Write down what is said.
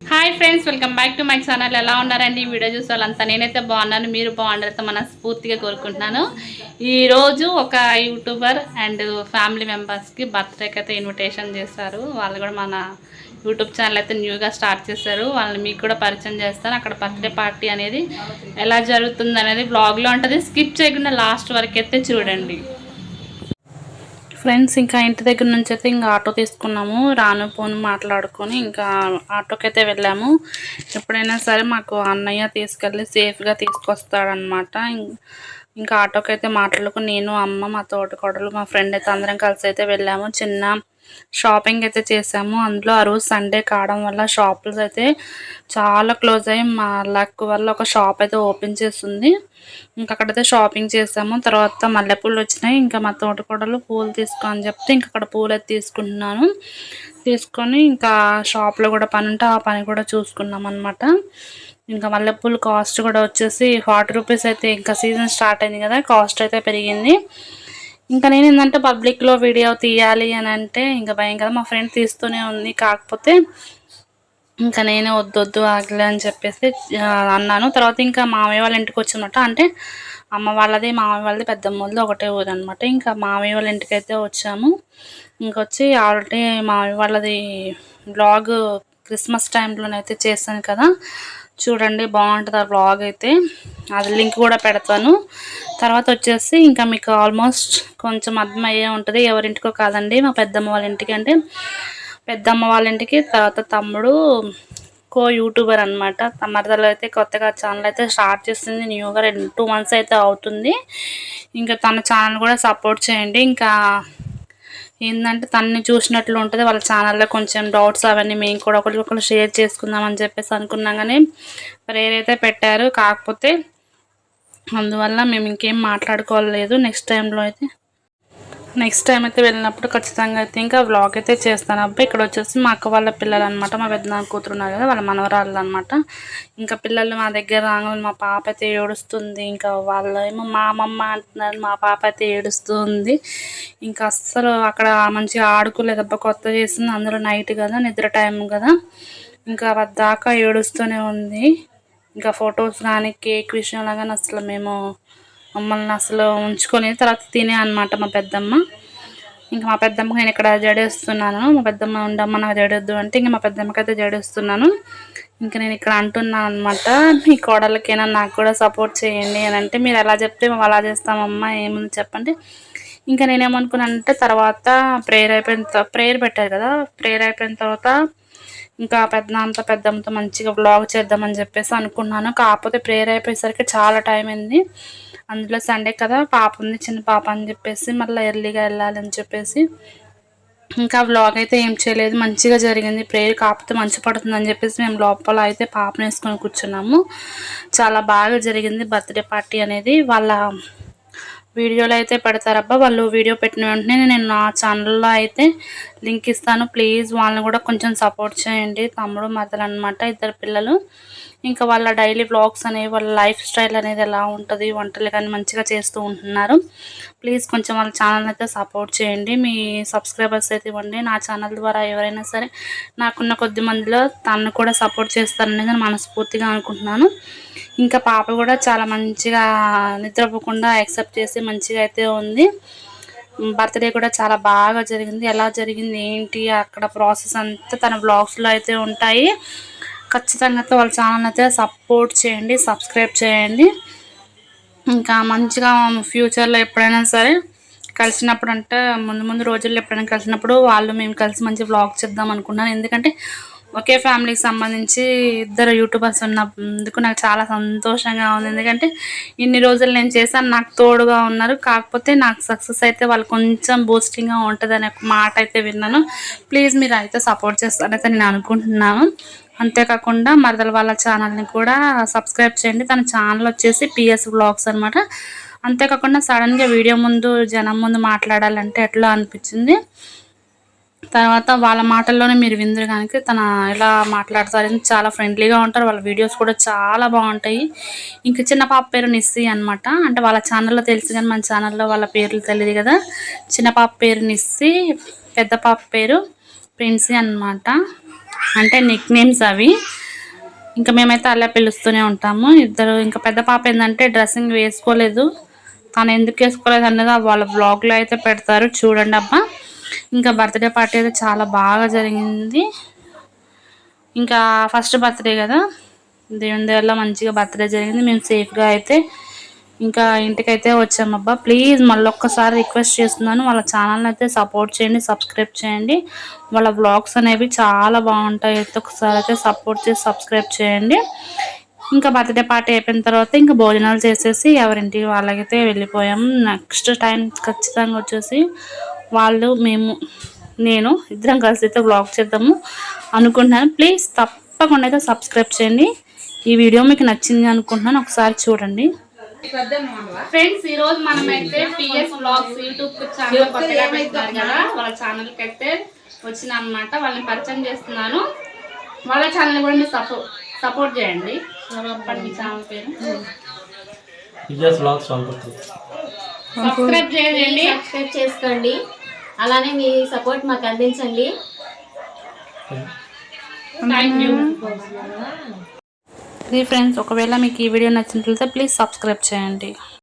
Hi friends welcome back to my channel ఎలా ఉన్నారండి? ఈ వీడియో చూసే వాళ్ళంతా నేనైతే బాగున్నాను. మీరు బాగుండడంతో మన స్ఫూర్తిగా కోరుకుంటున్నాను. ఈరోజు ఒక యూట్యూబర్ అండ్ ఫ్యామిలీ మెంబర్స్కి బర్త్డేకి అయితే ఇన్విటేషన్ చేశారు. వాళ్ళు కూడా మన యూట్యూబ్ ఛానల్ అయితే న్యూగా స్టార్ట్ చేశారు. వాళ్ళని మీకు కూడా పరిచయం చేస్తాను. అక్కడ బర్త్డే పార్టీ అనేది ఎలా జరుగుతుంది అనేది బ్లాగ్లో ఉంటుంది. స్కిప్ చేయకుండా లాస్ట్ వరకు అయితే చూడండి. ఫ్రెండ్స్ ఇంకా ఇంటి దగ్గర నుంచి అయితే ఇంకా ఆటో తీసుకున్నాము. రాను పోను మాట్లాడుకొని ఇంకా ఆటోకి అయితే వెళ్ళాము. ఎప్పుడైనా సరే మాకు అన్నయ్య తీసుకెళ్ళి సేఫ్గా తీసుకొస్తాడనమాట ఇంకా ఆటోకి అయితే మాట్లాడుకుని నేను అమ్మ మా తోటకోడలు మా ఫ్రెండ్ అయితే అందరం కలిసి అయితే వెళ్ళాము. చిన్న షాపింగ్ అయితే చేసాము. అందులో ఆ రోజు సండే కావడం వల్ల షాపులు అయితే చాలా క్లోజ్ అయ్యి మా లక్ వల్ల ఒక షాప్ అయితే ఓపెన్ చేస్తుంది ఇంకా అక్కడైతే షాపింగ్ చేసాము. తర్వాత మల్లెపూలు వచ్చినాయి. ఇంకా మా తోటకూడలు పూలు తీసుకో అని చెప్తే ఇంకా అక్కడ పూలు అయితే తీసుకుంటున్నాను. తీసుకొని ఇంకా షాప్లో కూడా పని ఉంటే ఆ పని కూడా చూసుకున్నాం అనమాట ఇంకా మల్లెపూలు కాస్ట్ కూడా వచ్చేసి ఫార్టీ రూపీస్ అయితే ఇంకా సీజన్ స్టార్ట్ అయింది కదా కాస్ట్ అయితే పెరిగింది. ఇంకా నేను ఏంటంటే పబ్లిక్లో వీడియో తీయాలి అని అంటే ఇంకా భయం కదా మా ఫ్రెండ్ తీస్తూనే ఉంది. కాకపోతే ఇంకా నేనే వద్దొద్దు ఆగలే అని చెప్పేసి అన్నాను. తర్వాత ఇంకా మామయ్య వాళ్ళ ఇంటికి వచ్చినమాట అంటే అమ్మ వాళ్ళది మామయ్య వాళ్ళది పెద్దమ్మ వాళ్ళది ఒకటే ఊరు అనమాట ఇంకా మామయ్య వాళ్ళ ఇంటికి అయితే వచ్చాము ఇంకొచ్చి ఆల్రెడీ మామయ్య వాళ్ళది బ్లాగ్ క్రిస్మస్ టైంలోనైతే చేశాను కదా. చూడండి బాగుంటుంది ఆ బ్లాగ్ అయితే. అది లింక్ కూడా పెడతాను. తర్వాత వచ్చేసి ఇంకా మీకు ఆల్మోస్ట్ కొంచెం అర్థమయ్యే ఉంటుంది. ఎవరింటికో కాదండి మా పెద్దమ్మ వాళ్ళ ఇంటికి అంటే. పెద్దమ్మ వాళ్ళ ఇంటికి తర్వాత తమ్ముడు కో యూట్యూబర్ అనమాట తమరిదలో అయితే కొత్తగా ఛానల్ అయితే స్టార్ట్ చేస్తుంది. న్యూగా రెండు టూ మంత్స్ అయితే అవుతుంది. ఇంకా తన ఛానల్ కూడా సపోర్ట్ చేయండి. ఇంకా ఏంటంటే తనని చూసినట్లు ఉంటుంది. వాళ్ళ ఛానల్లో కొంచెం డౌట్స్ అవన్నీ మేము కూడా ఒకరికొకరు షేర్ చేసుకుందాం అని చెప్పేసి అనుకున్నాం కానీ ప్రేయర్ అయితే పెట్టారు. కాకపోతే అందువల్ల మేము ఇంకేం మాట్లాడుకోలేదు. నెక్స్ట్ టైంలో అయితే నెక్స్ట్ టైం అయితే వెళ్ళినప్పుడు ఖచ్చితంగా అయితే ఇంకా వ్లాగ్ అయితే చేస్తాను. అబ్బాయి ఇక్కడ వచ్చేసి మా అక్క వాళ్ళ పిల్లలు అనమాట మా పెద్ద కూతురు ఉన్నారు కదా వాళ్ళ మనవరాళ్ళు అనమాట ఇంకా పిల్లలు మా దగ్గర రాగానే మా పాప అయితే ఏడుస్తుంది ఇంకా వాళ్ళు ఏమో మా అమ్మమ్మ అంటున్నారు మా పాప అయితే ఏడుస్తుంది. ఇంకా అస్సలు అక్కడ మంచిగా ఆడుకోలేదబ్బా కొత్త చేసింది అందులో నైట్ కదా నిద్ర టైం కదా. ఇంకా దాకా ఏడుస్తూనే ఉంది. ఇంకా ఫొటోస్ కానీ కేక్ విషయంలో కానీ అసలు మేము మమ్మల్ని అసలు ఉంచుకొని తర్వాత తినే అనమాట మా పెద్దమ్మ. ఇంకా మా పెద్దమ్మకి నేను ఇక్కడ జడేస్తున్నాను. మా పెద్దమ్మ ఉండమ్మ నాకు జడేద్దు అంటే ఇంకా మా పెద్దమ్మకి అయితే జడేస్తున్నాను. ఇంకా నేను ఇక్కడ అంటున్నాను అనమాట మీ కోడలకైనా నాకు కూడా సపోర్ట్ చేయండి అని అంటే మీరు ఎలా చెప్తే మేము అలా చేస్తామమ్మా ఏముంది చెప్పండి. ఇంకా నేనేమనుకున్నానంటే తర్వాత ప్రేయర్ అయిపోయిన ప్రేయర్ పెట్టారు కదా ప్రేయర్ అయిపోయిన తర్వాత ఇంకా పెద్ద అంత పెద్దమ్మతో మంచిగా బ్లాగ్ చేద్దామని చెప్పేసి అనుకున్నాను. కాకపోతే ప్రేయర్ అయిపోయేసరికి చాలా టైం అయింది. అందులో సండే కదా పాప ఉంది చిన్న పాప అని చెప్పేసి మళ్ళీ ఎర్లీగా వెళ్ళాలని చెప్పేసి ఇంకా వ్లాగ్ అయితే ఏం చేయలేదు. మంచిగా జరిగింది ప్రేయర్ కాకపోతే మంచి పడుతుందని చెప్పేసి మేము లోపల అయితే పాపను వేసుకొని కూర్చున్నాము. చాలా బాగా జరిగింది బర్త్డే పార్టీ అనేది. వాళ్ళ వీడియోలు అయితే పెడతారబ్బా. వాళ్ళు వీడియో పెట్టిన వెంటనే నేను నా ఛానల్లో అయితే లింక్ ఇస్తాను. ప్లీజ్ వాళ్ళని కూడా కొంచెం సపోర్ట్ చేయండి. తమ్ముడు మదలు అనమాట ఇద్దరు పిల్లలు. ఇంకా వాళ్ళ డైలీ బ్లాగ్స్ అనేవి వాళ్ళ లైఫ్ స్టైల్ అనేది ఎలా ఉంటుంది వంటలు కానీ మంచిగా చేస్తూ ఉంటున్నారు. ప్లీజ్ కొంచెం వాళ్ళ ఛానల్ అయితే సపోర్ట్ చేయండి. మీ సబ్స్క్రైబర్స్ అయితే ఇవ్వండి. నా ఛానల్ ద్వారా ఎవరైనా సరే నాకున్న కొద్ది మందిలో తను కూడా సపోర్ట్ చేస్తారనేది నేను మనస్ఫూర్తిగా అనుకుంటున్నాను. ఇంకా పాప కూడా చాలా మంచిగా నిద్రపోకుండా యాక్సెప్ట్ చేసి మంచిగా అయితే ఉంది. బర్త్డే కూడా చాలా బాగా జరిగింది. ఎలా జరిగింది ఏంటి అక్కడ ప్రాసెస్ అంతా తన బ్లాగ్స్లో అయితే ఉంటాయి. ఖచ్చితంగా వాళ్ళ ఛానల్ అయితే సపోర్ట్ చేయండి సబ్స్క్రైబ్ చేయండి. ఇంకా మంచిగా ఫ్యూచర్లో ఎప్పుడైనా సరే కలిసినప్పుడు అంటే ముందు ముందు రోజుల్లో ఎప్పుడైనా కలిసినప్పుడు వాళ్ళు మేము కలిసి మంచి బ్లాగ్ చేద్దాం అనుకున్నాను. ఎందుకంటే ఒకే ఫ్యామిలీకి సంబంధించి ఇద్దరు యూట్యూబర్స్ ఉన్నందుకు నాకు చాలా సంతోషంగా ఉంది. ఎందుకంటే ఇన్ని రోజులు నేను చేశాను నాకు తోడుగా ఉన్నారు. కాకపోతే నాకు సక్సెస్ అయితే వాళ్ళు కొంచెం బూస్టింగ్గా ఉంటుంది అనే మాట అయితే విన్నాను. ప్లీజ్ మీరు అయితే సపోర్ట్ చేస్తారైతే నేను అనుకుంటున్నాను. అంతేకాకుండా మరదల వాళ్ళ ఛానల్ని కూడా సబ్స్క్రైబ్ చేయండి. తన ఛానల్ వచ్చేసి పిఎస్ బ్లాగ్స్ అనమాట అంతేకాకుండా సడన్గా వీడియో ముందు జనం ముందు మాట్లాడాలంటే ఎట్లా అనిపించింది? తర్వాత వాళ్ళ మాటల్లోనే మీరు విందరు కనుక తన ఎలా మాట్లాడతారని చాలా ఫ్రెండ్లీగా ఉంటారు. వాళ్ళ వీడియోస్ కూడా చాలా బాగుంటాయి. ఇంకా చిన్న పాప పేరు నిస్సి అనమాట అంటే వాళ్ళ ఛానల్లో తెలుసు కానీ మన ఛానల్లో వాళ్ళ పేర్లు తెలియదు కదా. చిన్న పాప పేరు నిస్సి పెద్ద పాప పేరు ప్రిన్సీ అనమాట అంటే నిక్ నేమ్స్ అవి. ఇంకా మేమైతే అలా పిలుస్తూనే ఉంటాము. ఇద్దరు ఇంకా పెద్ద పాప ఏంటంటే డ్రెస్సింగ్ వేసుకోలేదు. తను ఎందుకు వేసుకోలేదు అన్నది వాళ్ళ బ్లాగ్లో అయితే పెడతారు. చూడండి అబ్బా ఇంకా బర్త్డే పార్టీ అయితే చాలా బాగా జరిగింది. ఇంకా ఫస్ట్ బర్త్డే కదా. దేవుని దగ్గర మంచిగా బర్త్డే జరిగింది. మేము సేఫ్గా అయితే ఇంకా ఇంటికైతే వచ్చామబ్బా. ప్లీజ్ మళ్ళీ ఒక్కసారి రిక్వెస్ట్ చేస్తున్నాను వాళ్ళ ఛానల్ని అయితే సపోర్ట్ చేయండి సబ్స్క్రైబ్ చేయండి. వాళ్ళ బ్లాగ్స్ అనేవి చాలా బాగుంటాయి. అయితే ఒకసారి అయితే సపోర్ట్ చేసి సబ్స్క్రైబ్ చేయండి. ఇంకా బర్త్డే పార్టీ అయిపోయిన తర్వాత ఇంకా భోజనాలు చేసేసి ఎవరింటికి వాళ్ళకైతే వెళ్ళిపోయాము నెక్స్ట్ టైం ఖచ్చితంగా వచ్చేసి వాళ్ళు మేము నేను ఇద్దరం కలిసి అయితే బ్లాగ్ చేద్దాము అనుకుంటున్నాను. ప్లీజ్ తప్పకుండా అయితే సబ్స్క్రైబ్ చేయండి. ఈ వీడియో మీకు నచ్చింది అనుకుంటున్నాను. ఒకసారి చూడండి. ఫ్రెండ్స్ ఈ రోజు మనం అయితే పిఎస్ బ్లాగ్స్ యూట్యూబ్ ఛానల్ కొత్తగా కదా. వాళ్ళ ఛానల్కి అయితే వచ్చిన అనమాట వాళ్ళని పరిచయం చేస్తున్నాను. వాళ్ళ ఛానల్ కూడా మీరు సపోర్ట్ సపోర్ట్ చేయండి. మీ ఛానల్ పేరు. సబ్స్క్రైబ్ చేయండి. సబ్స్క్రైబ్ చేసుకోండి. అలానే మీ సపోర్ట్ మాకు అందించండి. ఫ్రెండ్స్ ఒకవేళ మీకు ఈ వీడియో నచ్చినట్లయితే ప్లీజ్ సబ్స్క్రైబ్ చేయండి.